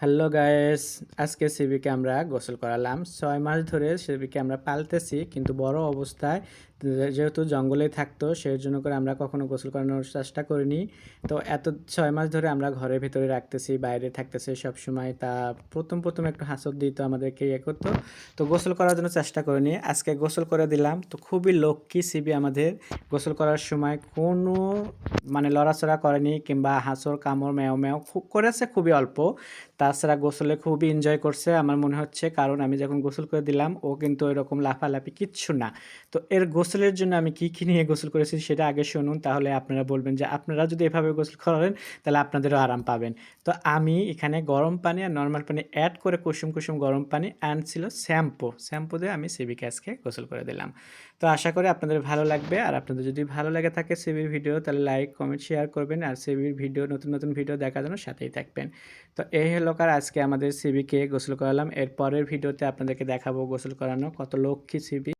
Hello guys আজকে সিবিকে আমরা গোসল করালাম। ছয় মাস ধরে সিবিকে আমরা পালতেছি, কিন্তু বড় অবস্থায় যেহেতু জঙ্গলে থাকতো, সেই জন্য করে আমরা কখনো গোসল করানোর চেষ্টা করিনি। তো এত ছয় মাস ধরে আমরা ঘরের ভিতরে রাখতেছি, বাইরে থাকতেছি সব সময় তা প্রথম প্রথম একটু হাসত দিত আমাদেরকে ইয়ে করতো। তো গোসল করার জন্য চেষ্টা করিনি। আজকে গোসল করে দিলাম। তো খুবই লক্ষ্মী সিবি আমাদের গোসল করার সময় কোনো মানে লড়াচড়া করেনি কিংবা হাঁসর, কামড়, ম্যাও ম্যাও করেছে খুবই অল্প। তাছাড়া গোসলে খুবই এনজয় করছে আমার মনে হচ্ছে। কারণ আমি যখন গোসল করে দিলাম, ও কিন্তু এরকম লাফালাফি কিচ্ছু না। তো এর গোসলের জন্য আমি কী কী নিয়ে গোসল করেছি সেটা আগে শুনুন, তাহলে আপনারা বলবেন যে আপনারা যদি এভাবে গোসল করেন, তাহলে আপনাদেরও আরাম পাবেন। তো আমি এখানে গরম পানি আর নর্মাল পানি অ্যাড করে কুসুম কুসুম গরম পানি অ্যান্ড ছিল শ্যাম্পু। শ্যাম্পু দিয়ে আমি সিবিকে আজকে গোসল করে দিলাম। তো আশা করি আপনাদের ভালো লাগবে আর আপনাদের যদি ভালো লাগে থাকে সিবির ভিডিও তাহলে লাইক কমেন্ট শেয়ার করবেন আর সিবির ভিডিও নতুন নতুন ভিডিও দেখার জন্য সাথেই থাকবেন। তো এই হলো কার আজকে আমাদের সিবিকে গোসল করালাম। এর পরের ভিডিওতে আপনাদেরকে দেখাবো গোসল করানো কত লক্ষ্মী সিবি